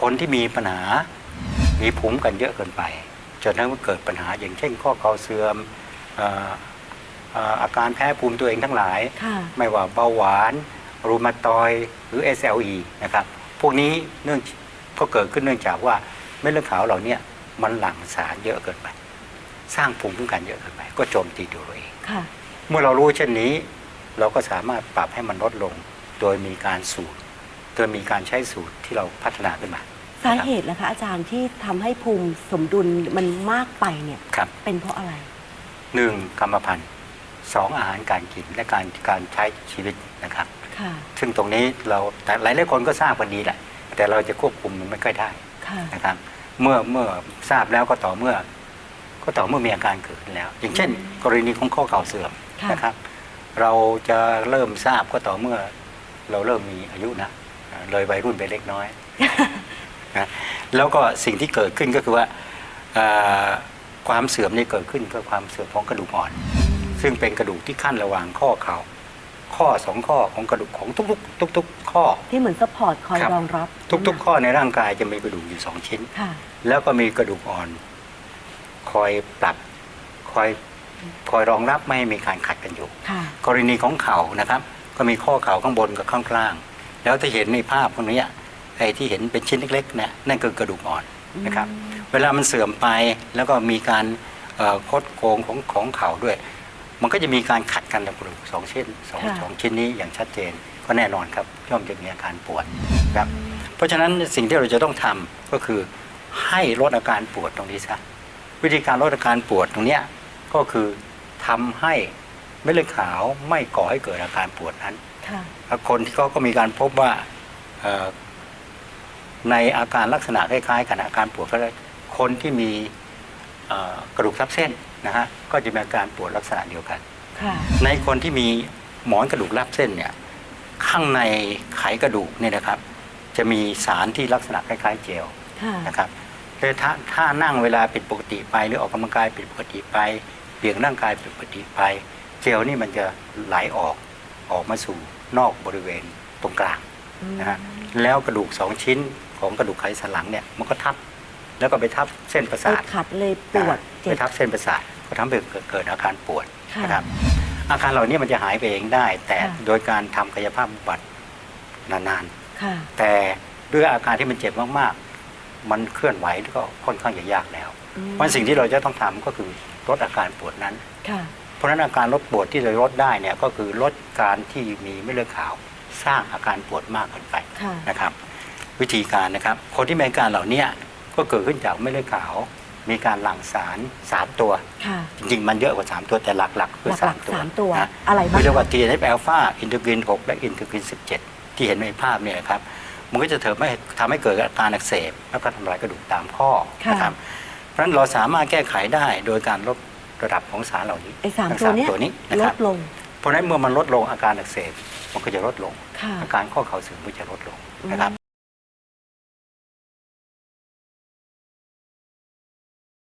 คนที่มีปัญหา มีภูมิกันเยอะเกินไป จนทั้งเกิดปัญหาอย่างเช่น ข้อเข่าเสื่อมเอ่อเอ่ออาการแพ้ภูมิตัวเองทั้งหลายค่ะไม่ว่าเบาหวาน รูมาตอยด์หรือ SLE นะครับ พวกนี้เนื่องก็เกิดขึ้นเนื่องจากว่าเม็ดเลือดขาวเหล่าเนี้ยมันหลั่งสารเยอะเกินไป สร้างภูมิคุ้มกันเยอะเกินไป ก็โจมตีตัวเราเองค่ะเมื่อเรารู้เช่นนี้ เราก็สามารถปรับให้มันลดลง โดยมีการสูตร โดยมีการใช้สูตรที่เราพัฒนาขึ้นมา สาเหตุล่ะคะอาจารย์ที่ทำให้ภูมิสมดุลมันมากไปเนี่ย ครับเป็นเพราะอะไร หนึ่งกรรมพันธุ์สองอาหารการกินและการการใช้ชีวิตนะครับ ค่ะ ซึ่งตรงนี้เราแต่หลายหลายๆคนก็ทราบกันดีแหละ แต่เราจะควบคุมมันไม่ค่อยได้ค่ะ นะครับ เมื่อเมื่อทราบแล้วก็ต่อเมื่อ ก็ต่อเมื่อมีอาการเกิดขึ้นแล้ว อย่างเช่นอืมกรณีของข้อเข่าเสื่อมค่ะ นะครับ เราจะเริ่มทราบก็ต่อเมื่อ เราเริ่มมีอายุนะ เลยวัยรุ่นไปเล็กน้อยนะแล้วก็สิ่งที่เกิดขึ้นก็คือว่าเอ่อความเสื่อมนี่เกิดขึ้นก็ความเสื่อมของกระดูกอ่อน ซึ่งเป็นกระดูกที่ขั้นระหว่างข้อเข่าข้อสองข้อของกระดูกของทุกๆ ทุก ๆ ข้อ ที่เหมือนซัพพอร์ตคอยครับรองรับ ทุก ๆ ข้อในร่างกายจะมีกระดูกอยู่สองชิ้นค่ะแล้วก็มีกระดูกอ่อน คอยปรับคอยคอยรองรับไม่ให้มีการขัดกันอยู่ค่ะกรณีของเข่านะครับ ก็มีข้อเข่าข้างบนกับข้างล่าง แล้วที่เห็นในภาพตรงนี้ไอ้ที่เห็นเป็นชิ้นเล็กๆเนี่ยนั่นคือกระดูกอ่อนนะครับอืมเวลามันเสื่อมไปแล้วก็มีการเอ่อคดโกงของของเข่าด้วย มันก็จะมีการขัดกันกับกระดูกสองชิ้นสองค่ะสองชิ้นนี้อย่างชัดเจนก็แน่นอนครับย่อมจะมีอาการปวดครับเพราะฉะนั้นสิ่งที่เราจะต้องทำก็คือให้ลดอาการปวดตรงนี้ซะวิธีการลดอาการปวดตรงเนี้ยก็คือทำให้ เม็ดเลือดขาวไม่ก่อให้เกิดอาการปวดนั้นค่ะคนที่เขาก็มีการพบว่าเอ่อในอาการลักษณะคล้ายๆกันอาการปวดก็ได้คนที่มีเอ่อกระดูกทับเส้นนะฮะก็จะมีอาการปวดลักษณะเดียวกันค่ะในคนที่มีหมอนกระดูกทับเส้นเนี่ยข้างในไขกระดูกเนี่ยนะครับ จะมีสารที่ลักษณะคล้ายๆเจลค่ะนะครับแต่ถ้าถ้านั่งเวลาผิดปกติไปหรือออกกำลังกายผิดปกติไปเบี่ยงร่างกายผิดปกติไป เจลนี่มันจะไหลออกออกมาสู่นอกบริเวณตรงกลางนะฮะแล้วกระดูกสองชิ้นของกระดูกไขสันหลังเนี่ยมันก็ทับ แล้วก็ไปทับเส้นประไปสาทขัดเลยปวดอ่าเจ็ไปบทับเส้นประสาทก็ทำให้เกิดเกิดอาการปวดค่ะนะครับอาการเหล่านี้มันจะหายไปเองได้ แต่ค่ะโดยการทำกายภาพบำบัดนานค่ะๆแต่ด้วยอาการที่มันเจ็บมากๆ มันเคลื่อนไหวก็ค่อนข้างจะยากแล้วอืมเพราะสิ่งที่เราจะต้องทำก็คือลดอาการปวดนั้นค่ะ เพราะฉะนั้นอาการลดปวดที่เราลดได้เนี่ยก็คือลดการที่มีเม็ดเลือดขาว สร้างอาการปวดมากเกินไปค่ะนะครับ วิธีการนะครับคนที่มีอาการเหล่านี้ก็เกิดขึ้นจากเม็ดเลือดขาว มีการหลั่งสาร3ตัวค่ะจริงๆมันเยอะกว่า3ตัวแต่หลักๆคือหลัก3ตัวๆสามตัวนะอะไรบ้างเรียกว่าคะ TNF อ l p h a อินเทอร์กิน6และอินเทอร์กิน17ที่เห็นในภาพเนี่ยครับมันก็จะเถิดไม่ทำให้เกิดอาการอักเสบ แล้วก็ทำลายกระดูกตามข้อค่ะนะครับเพราะฉะนั้นเราสามารถแก้ไขได้โดยการลด ระดับของสารเหล่านี้ไอ้สามทั้งตัวเนี้ยนี้นะลครับดลง เพราะฉะนั้นเมื่อมันลดลงอาการอักเสบมันก็จะลดลง ค่ะ อาการข้อเข่าเสื่อมก็จะลดลงนะครับ